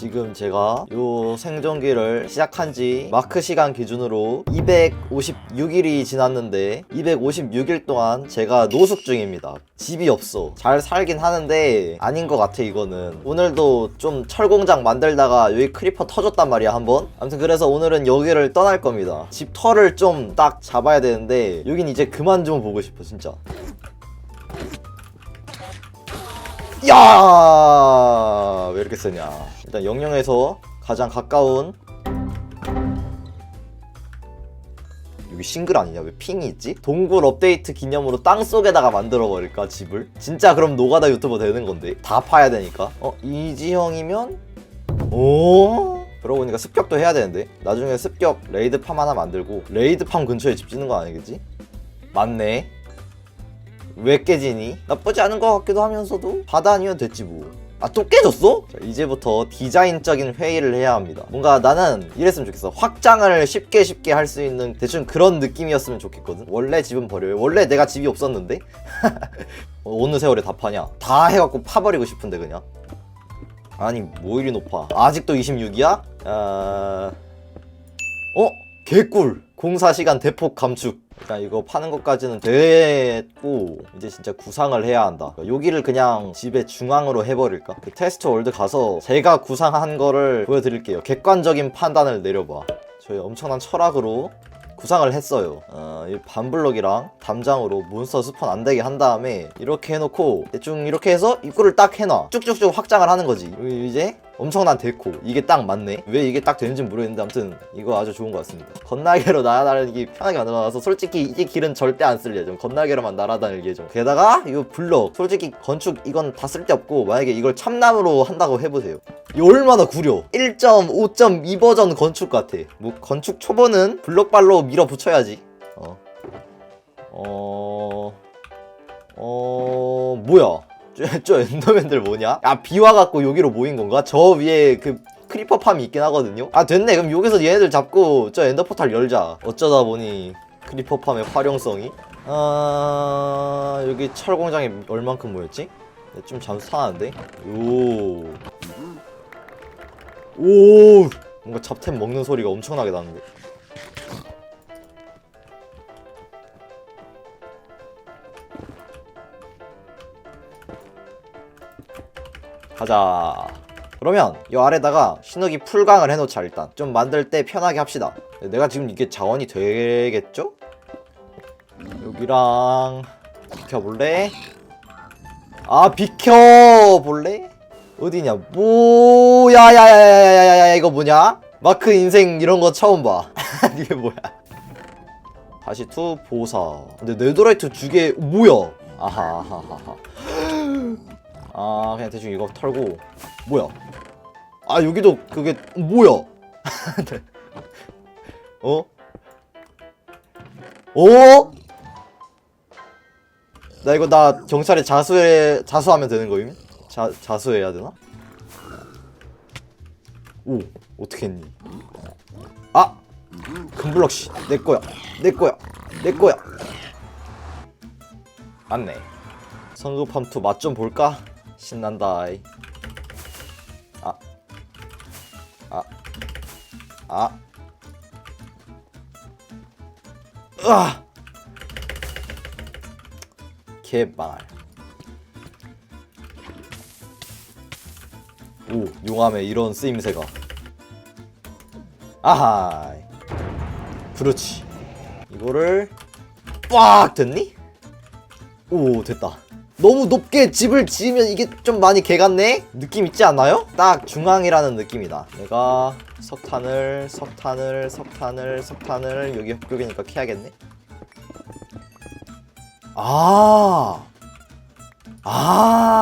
지금 제가 요 생존기를 시작한 지 마크 시간 기준으로 256일이 지났는데 256일 동안 제가 노숙 중입니다. 집이 없어. 잘 살긴 하는데 아닌 것 같아 이거는. 오늘도 좀 철공장 만들다가 여기 크리퍼 터졌단 말이야 한번. 아무튼 그래서 오늘은 여기를 떠날 겁니다. 집 털을 좀 딱 잡아야 되는데 여긴 이제 그만 좀 보고 싶어 진짜. 야! 왜 이렇게 쓰냐? 일단 영영에서 가장 가까운 여기 싱글 아니냐? 왜 핑이 있지? 동굴 업데이트 기념으로 땅 속에다가 만들어 버릴까 집을? 진짜 그럼 노가다 유튜버 되는 건데 다 파야 되니까. 어 이지형이면 오. 그러고 보니까 습격도 해야 되는데 나중에 습격 레이드 팜 하나 만들고 레이드 팜 근처에 집 짓는 거 아니겠지? 맞네. 왜 깨지니? 나쁘지 않은 것 같기도 하면서도 바다 아니면 됐지 뭐. 아 또 깨졌어? 자, 이제부터 디자인적인 회의를 해야 합니다. 뭔가 나는 이랬으면 좋겠어. 확장을 쉽게 쉽게 할 수 있는 대충 그런 느낌이었으면 좋겠거든. 원래 집은 버려요. 원래 내가 집이 없었는데 어, 어느 세월에 다 파냐? 다 해갖고 파버리고 싶은데 그냥. 아니 뭐 이리 높아? 아직도 26이야? 아... 어? 개꿀! 공사 시간 대폭 감축. 일단 이거 파는 것까지는 됐고 이제 진짜 구상을 해야 한다. 여기를 그냥 집의 중앙으로 해버릴까? 그 테스트 월드 가서 제가 구상한 거를 보여드릴게요. 객관적인 판단을 내려봐. 저희 엄청난 철학으로 구상을 했어요. 어, 이 반블럭이랑 담장으로 몬스터 스폰 안 되게 한 다음에 이렇게 해놓고 대충 이렇게 해서 입구를 딱 해놔. 쭉쭉쭉 확장을 하는 거지. 이제 엄청난 데코. 이게 딱 맞네. 왜 이게 딱 되는지 모르겠는데 아무튼 이거 아주 좋은 것 같습니다. 건날개로 날아다니기 편하게 만들어놔서 솔직히 이 길은 절대 안 쓸 예정. 건날개로만 날아다닐 예정. 게다가 이거 블럭. 솔직히 건축 이건 다 쓸데없고 만약에 이걸 참나무로 한다고 해보세요. 이 얼마나 구려 1.5.2 버전 건축 같아 뭐 건축 초보는 블록발로 밀어붙여야지 어. 어... 어... 뭐야 저, 저 엔더맨들 뭐냐? 야 비와 갖고 여기로 모인 건가? 저 위에 그 크리퍼 팜이 있긴 하거든요 아 됐네 그럼 여기서 얘네들 잡고 저 엔더포탈 열자 어쩌다 보니 크리퍼 팜의 활용성이 아... 여기 철공장이 얼만큼 모였지? 네, 좀 잠수 타는데? 요... 오 뭔가 잡템 먹는 소리가 엄청나게 나는데 가자 그러면 이 아래다가 신호기 풀강을 해놓자 일단 좀 만들 때 편하게 합시다 내가 지금 이게 자원이 되겠죠? 여기랑 비켜볼래? 아 비켜볼래? 어디냐? 뭐야야야야야야야 이거 뭐냐? 마크 인생 이런 거 처음 봐. 이게 뭐야? 다시 투 보사. 근데 네더라이트 두개 뭐야? 아하하하하. 아 그냥 대충 이거 털고 뭐야? 아 여기도 그게 뭐야? 어? 어? 나 이거 나 경찰에 자수해 자수하면 되는 거임? 자 자수해야 되나? 오 어떻게 했니? 아 금블럭 씨내 거야 내 거야 내 거야 맞네 성급함 2맛좀 볼까? 신난다 이. 아. 아. 아. 으아! 개발. 오, 용암에 이런 쓰임새가. 아하. 그렇지. 이거를 빡 됐니? 오, 됐다. 너무 높게 집을 지으면 이게 좀 많이 개 같네? 느낌 있지 않나요? 딱 중앙이라는 느낌이다. 내가 석탄을, 석탄을, 석탄을, 석탄을 여기 흑벽이니까 캐야겠네. 아, 아, 아,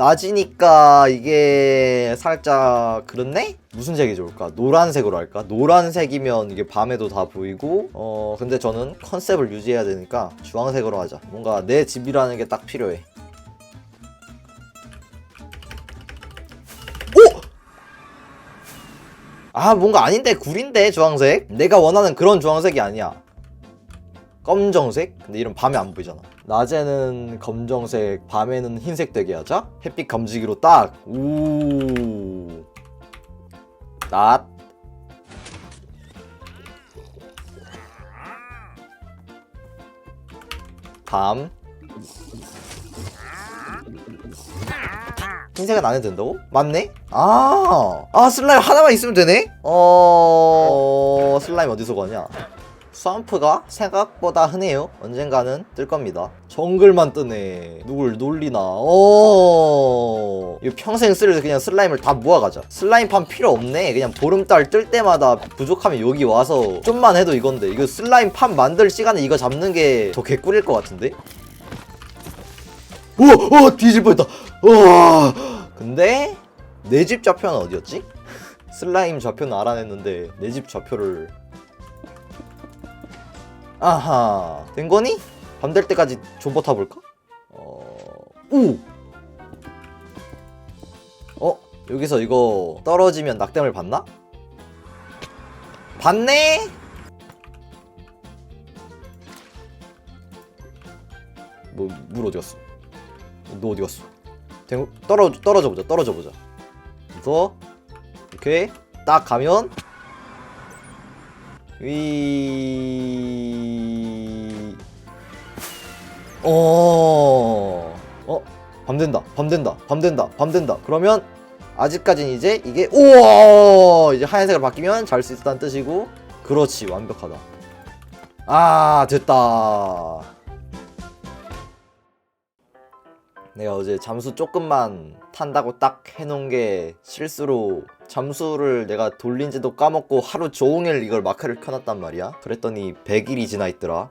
낮이니까 이게 살짝 그렇네? 무슨 색이 좋을까? 노란색으로 할까? 노란색이면 이게 밤에도 다 보이고, 어, 근데 저는 컨셉을 유지해야 되니까 주황색으로 하자. 뭔가 내 집이라는 게 딱 필요해. 오! 아, 뭔가 아닌데, 굴인데, 주황색? 내가 원하는 그런 주황색이 아니야. 검정색? 근데 이런 밤에 안 보이잖아. 낮에는 검정색, 밤에는 흰색 되게 하자. 햇빛 감지기로 딱. 우. 낮. 밤. 흰색은 안 해도 된다고? 맞네? 아, 아 슬라임 하나만 있으면 되네? 어, 슬라임 어디서 구하냐? 스왑프가 생각보다 흔해요. 언젠가는 뜰 겁니다. 정글만 뜨네. 누굴 놀리나? 어. 이거 평생 쓸 그냥 슬라임을 다 모아가자. 슬라임판 필요 없네. 그냥 보름달 뜰 때마다 부족하면 여기 와서 좀만 해도 이건데. 이거 슬라임판 만들 시간에 이거 잡는 게 더 개꿀일 것 같은데? 우와! 우와! 뒤질 뻔했다. 우와! 근데 내 집 좌표는 어디였지? 슬라임 좌표는 알아냈는데 내 집 좌표를 아하 된 거니? 밤 될 때까지 존버 타볼까? 어... 오! 어? 여기서 이거 떨어지면 낙뎀을 받나? 받네? 뭐, 물 어디 갔어? 너 어디 갔어? 된, 떨어, 떨어져 보자, 떨어져 보자. 그래서, 이렇게 딱 가면, 위 어. 어? 밤 된다. 밤 된다. 밤 된다. 밤 된다. 그러면 아직까지는 이제 이게 우와! 이제 하얀색으로 바뀌면 잘 수 있다는 뜻이고 그렇지. 완벽하다. 아, 됐다. 내가 어제 잠수 조금만 탄다고 딱 해놓은 게 실수로 잠수를 내가 돌린지도 까먹고 하루 종일 이걸 마크를 켜놨단 말이야. 그랬더니 100일이 지나 있더라.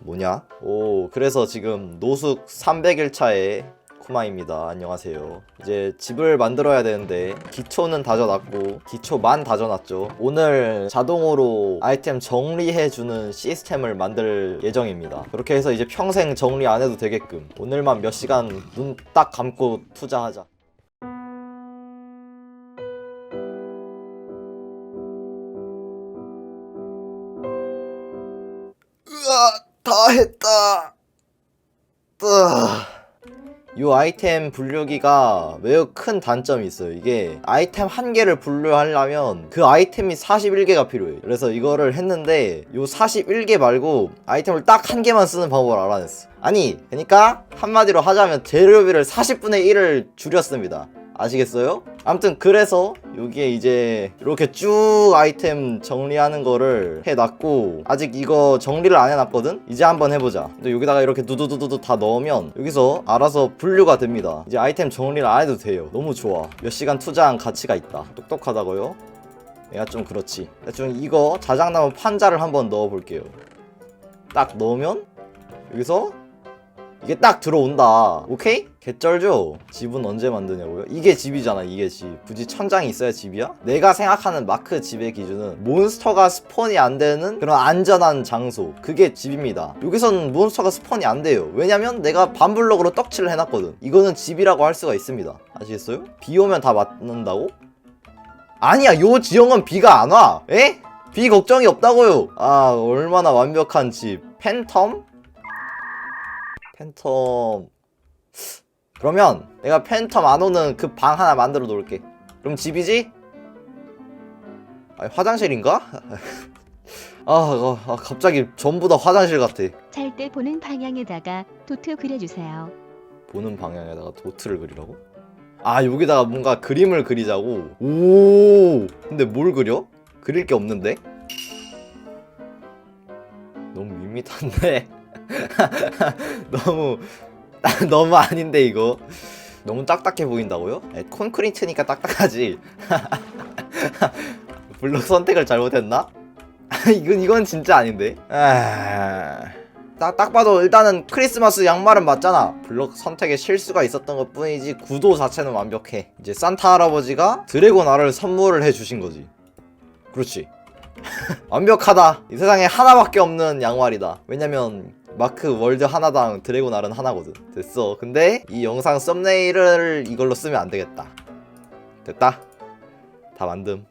뭐냐? 오, 그래서 지금 노숙 300일 차에 쿠마입니다. 안녕하세요. 이제 집을 만들어야 되는데 기초는 다져놨고 기초만 다져놨죠. 오늘 자동으로 아이템 정리해주는 시스템을 만들 예정입니다. 그렇게 해서 이제 평생 정리 안 해도 되게끔 오늘만 몇 시간 눈 딱 감고 투자하자. 했다. 이 아이템 분류기가 매우 큰 단점이 있어요. 이게 아이템 한 개를 분류하려면 그 아이템이 41개가 필요해요. 그래서 이거를 했는데 이 41개 말고 아이템을 딱 한 개만 쓰는 방법을 알아냈어. 아니, 그러니까 한마디로 하자면 재료비를 40분의 1을 줄였습니다. 아시겠어요? 아무튼 그래서 여기에 이제 이렇게 쭉 아이템 정리하는 거를 해놨고 아직 이거 정리를 안 해놨거든? 이제 한번 해보자. 근데 여기다가 이렇게 두두두두두 다 넣으면 여기서 알아서 분류가 됩니다. 이제 아이템 정리를 안 해도 돼요. 너무 좋아. 몇 시간 투자한 가치가 있다. 똑똑하다고요? 내가 좀 그렇지. 대충 이거 자작나무 판자를 한번 넣어볼게요. 딱 넣으면 여기서 이게 딱 들어온다. 오케이? 개쩔죠? 집은 언제 만드냐고요? 이게 집이잖아, 이게 집. 굳이 천장이 있어야 집이야? 내가 생각하는 마크 집의 기준은 몬스터가 스폰이 안 되는 그런 안전한 장소. 그게 집입니다. 여기서는 몬스터가 스폰이 안 돼요. 왜냐면 내가 반블럭으로 떡칠을 해놨거든. 이거는 집이라고 할 수가 있습니다. 아시겠어요? 비 오면 다 맞는다고? 아니야, 요 지형은 비가 안 와. 에? 비 걱정이 없다고요. 아, 얼마나 완벽한 집. 팬텀? 팬텀 그러면 내가 팬텀 안 오는 그 방 하나 만들어 놓을게 그럼 집이지? 아니 화장실인가? 아, 아, 아, 갑자기 전부 다 화장실 같아 잘 때 보는 방향에다가 도트 그려주세요. 보는 방향에다가 도트를 그리라고? 아 여기다가 뭔가 그림을 그리자고 오 근데 뭘 그려? 그릴 게 없는데? 너무 밋밋한데 너무 너무 아닌데 이거? 너무 딱딱해 보인다고요? 에, 콘크리트니까 딱딱하지. 블록 선택을 잘못했나? 이건 이건 진짜 아닌데? 아... 딱, 딱 봐도 일단은 크리스마스 양말은 맞잖아. 블록 선택에 실수가 있었던 것 뿐이지 구도 자체는 완벽해. 이제 산타 할아버지가 드래곤 알을 선물을 해주신 거지. 그렇지. 완벽하다. 이 세상에 하나밖에 없는 양말이다. 왜냐면 마크 월드 하나당 드래곤 알은 하나거든. 됐어. 근데 이 영상 썸네일을 이걸로 쓰면 안 되겠다. 됐다. 다 만듦